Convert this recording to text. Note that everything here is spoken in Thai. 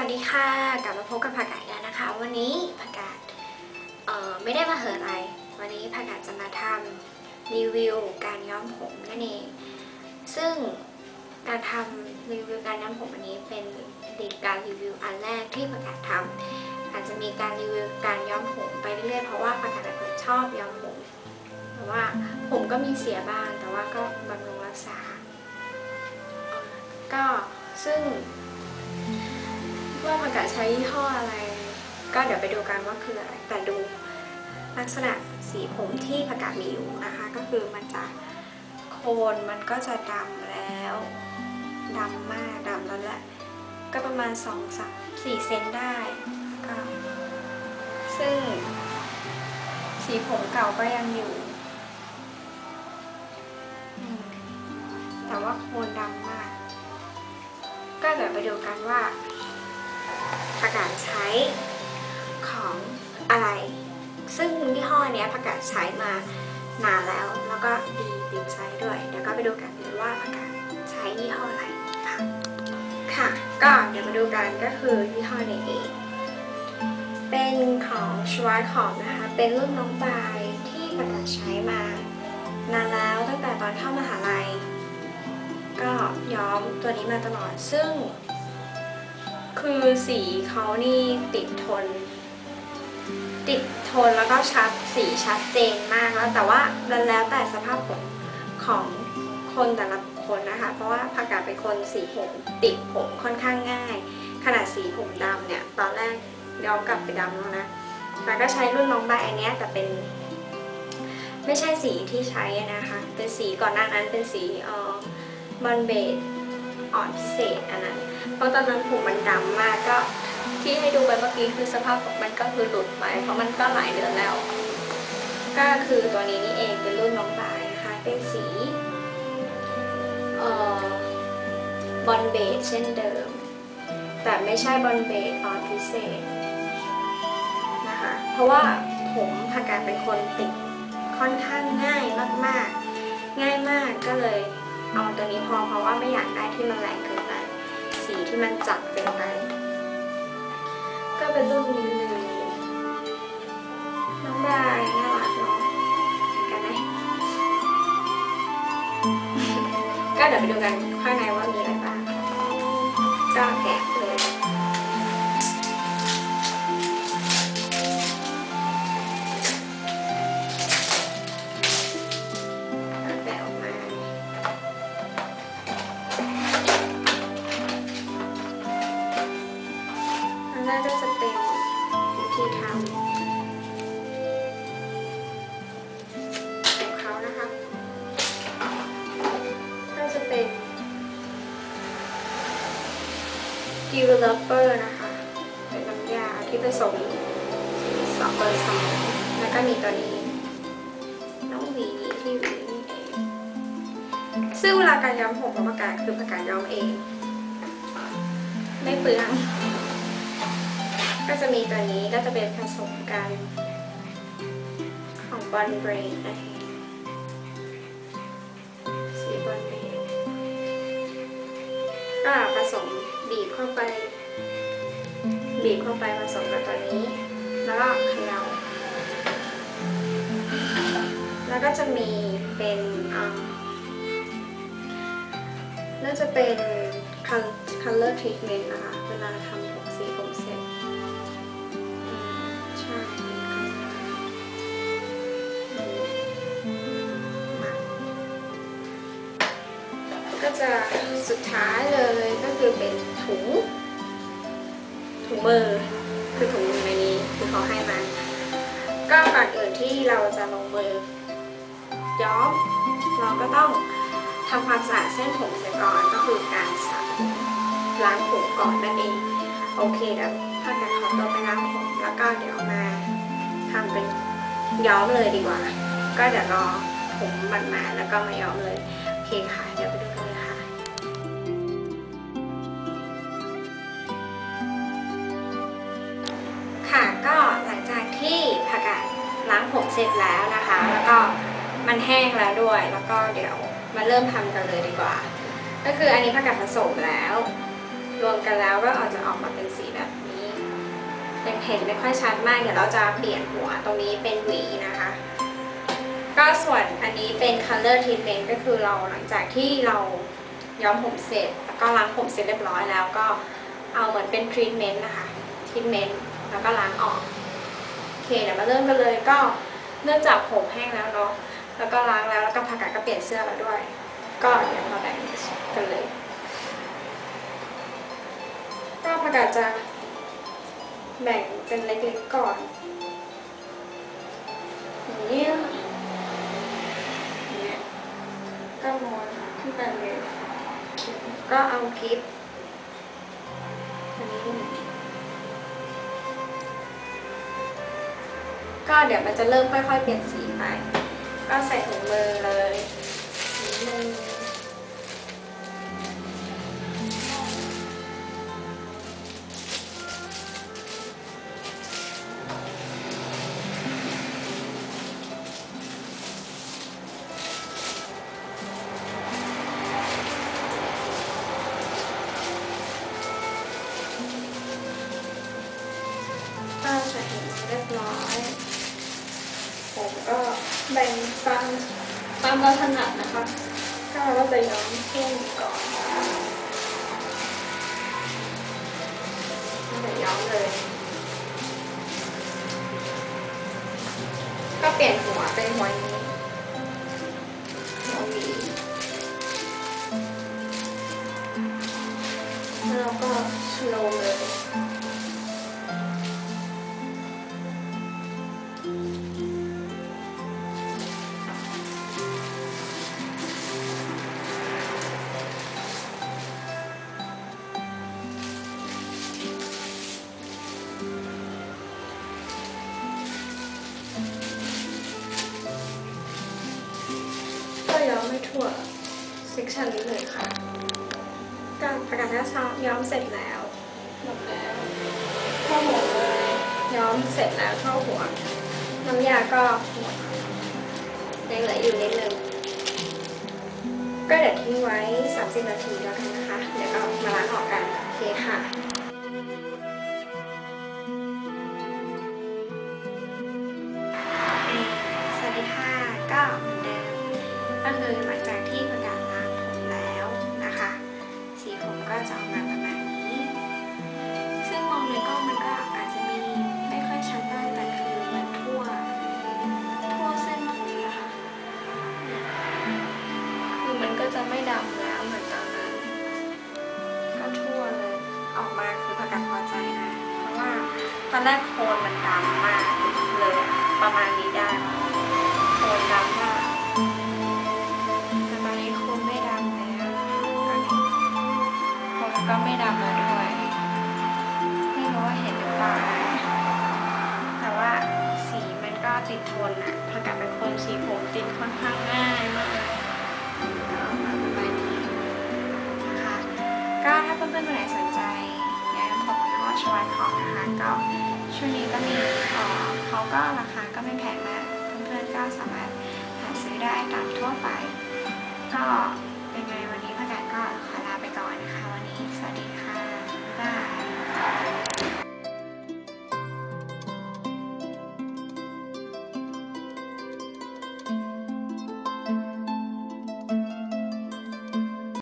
วัสดีค่ะกลับมาพบกับผักกาดแล้วนะคะ วันนี้ผักกาดเอ่อไม่ได้มาเหอะอะไร วันนี้ผักกาดจะมาทำรีวิวการย้อมผมนั่นเอง ซึ่งการทำรีวิวการย้อมผมอันนี้เป็นดีการรีวิวอันแรกที่ผักกาดทำอาจจะมีการรีวิวการย้อมผมไปเรื่อยๆเพราะว่าผักกาดเป็นคนชอบย้อมผมแต่ว่าผมก็มีเสียบ้างแต่ว่าก็บำรุงรักษาก็ซึ่ง ว่าผักกาดใช้ยี่ห้ออะไร ก็เดี๋ยวไปดูกันว่าคืออะไร แต่ดูลักษณะสีผมที่ผักกาดมีอยู่นะคะ ก็คือมันจะโคนมันก็จะดำแล้วดำมากดำแล้วแหละ ก็ประมาณ2องสามสี่เซนได้ก็ซึ่งสีผมเก่าก็ยังอยู่ แต่ว่าโคนดำมาก ก็เดี๋ยวไปดูกันว่า ผักกาดใช้ของอะไร ซึ่งยี่ห้อเนี้ยผักกาดใช้มานานแล้ว แล้วก็ดีติดใจด้วย เดี๋ยวก็ไปดูกันเลยว่าผักกาดใช้ยี่ห้ออะไรค่ะ ค่ะ ก็เดี๋ยวมาดูกันก็คือยี่ห้อนี้เองเป็นของชวาร์คอมนะคะ เป็นรุ่นน้องบายที่ผักกาดใช้มานานแล้วตั้งแต่ตอนเข้ามหาลัย ก็ย้อมตัวนี้มาตลอด ซึ่ง คือสีเขานี่ติดทน ติดทนแล้วก็ชัดสีชัดเจนมากแล้วแต่ว่าแล้วแต่สภาพผมของคนแต่ละคนนะคะ เพราะว่าผักกาดเป็นคนสีผมติดผมค่อนข้างง่าย ขนาดสีผมดำเนี่ย ตอนแรกย้อมกลับไปดำแล้วนะแล้วก็ใช้รุ่นน้องใบอันนี้แต่เป็น ไม่ใช่สีที่ใช้นะคะ เป็นสีก่อนหน้านั้นเป็นสีเอ่อบอนเบด อ่อนพิเศษอันนั้น เพราะตอนนั้นผมมันดำมากก็ที่ให้ดูไปเมื่อกี้คือสภาพผมมันก็คือหลุดไปเพราะมันก็หลายเดือนแล้ว ก็คือตัวนี้นี่เองเป็นรุ่นน้องบายนะคะเป็นสีเอ่อบอลเบดเช่นเดิม แต่ไม่ใช่บอลเบดออนพิเศษนะคะเพราะว่าผมผักกาดเป็นคนติดค่อนข้างง่ายมากๆ ง่ายมากก็เลย เอาตัวนี้พอเพราะว่าไม่อยากได้ที่มันแรงเกินไปสีที่มันจัดเกินไปก็เป็นรูปนี้เลยน้องบายน่ารักเนาะกันไหมก็เดี๋ยวไปดูกันข้างในว่ามีอะไรบ้าง นแรกก็จะเป็นวิธีทำของเขานะคะก็จะเป็น developer นะคะ เป็นน้ำยาที่ผสมสองเบอร์สองแล้วก็มีตัวนี้น้องหวีที่หวีนี่เองซึ่งเวลาการย้อมผมของประกาศคือประกาศย้อมเอง ไม่เปลือง ก็จะมีตัวนี้ก็จะเป็นผสมกันของบอลเบรดนะคะสีบอลเบรดก็ผสมบีบเข้าไป บีบเข้าไปผสมกับตัวนี้ แล้วก็เขย่าแล้วก็จะมีเป็นอ่าน่าจะเป็น color treatment นะคะเวลาทำผม ก็จะสุดท้ายเลยก็คือเป็นถุง ถุงมือคือถุงมือในนี้คือเขาให้มาก็ก่อนอื่นที่เราจะลงมือย้อมเราก็ต้องทำความสะอาดเส้นผมเสียก่อนก็คือการสระผมล้างผมก่อนนั่นเองโอเคเดี๋ยวถ้าจะขอตัวไปล้างผมแล้วก็เดี๋ยวมาทำเป็นย้อมเลยดีกว่า ก็เดี๋ยวรอผมมันมาแล้วก็มาย้อมเลย โอเคค่ะ เดี๋ยวไปดูกัน ล้างผมเสร็จแล้วนะคะ แล้วก็มันแห้งแล้วด้วย แล้วก็เดี๋ยวมาเริ่มทำกันเลยดีกว่า ก็คืออันนี้ผักกาดผสมแล้ว รวมกันแล้วก็อาจจะออกมาเป็นสีแบบนี้ยังเห็นไม่ค่อยชัดมาก เดี๋ยวเราจะเปลี่ยนหัวตรงนี้เป็นหวีนะคะ ก็ส่วนอันนี้เป็น color treatment ก็คือเราหลังจากที่เราย้อมผมเสร็จ แล้วก็ล้างผมเสร็จเรียบร้อยแล้วก็เอาเหมือนเป็น treatment นะคะ treatment แล้วก็ล้างออก เคเดี๋ยวมาเริ่มกันเลยก็เนื่องจากผมแห้งแล้วเนาะแล้วก็ล้างแล้วแล้วก็ผักกาดก็เปลี่ยนเสื้อแล้วด้วย ก็เดี๋ยวมาแบ่งกันเลย ก็ผักกาดจะแบ่งเป็นเล็กๆก่อนอย่างนี้ค่ยเงี้ยก็ม้วนขึ้นไปเลยก็เอาคลิป ก็เดี๋ยวมันจะเริ่มค่อยๆเปลี่ยนสีไป ก็ใส่ถุงมือเลยถุงมือ แบ่งตามตามเราถนัดนะคะก็เราก็จะย้อมช่วงก่อนจะย้อมเลย ก็เปลี่ยนหัวเป็นหัวนี้หัวหวีแล้วเราก็สโลเลย ทั่วเซกชันนี้เลยค่ะ การประกาศนาชาย้อมเสร็จแล้วหมดแล้วทั่วหัวเลยย้อมเสร็จแล้วทั่วหัว น้ำยาก็หมดยังเหลืออยู่นิดนึงก็เดี๋ยวทิ้งไว้ 30 นาทีแล้วกันนะคะ เดี๋ยวก็มาล้างออกกันโอเคค่ะ อนแรกโคนมันดำมากเลยอะประมาณนี้ ก็ช่วงนี้ก็มีเอ่อเขาก็ราคาก็ไม่แพงมาก เพื่อนๆก็สามารถหาซื้อได้ตามทั่วไป ก็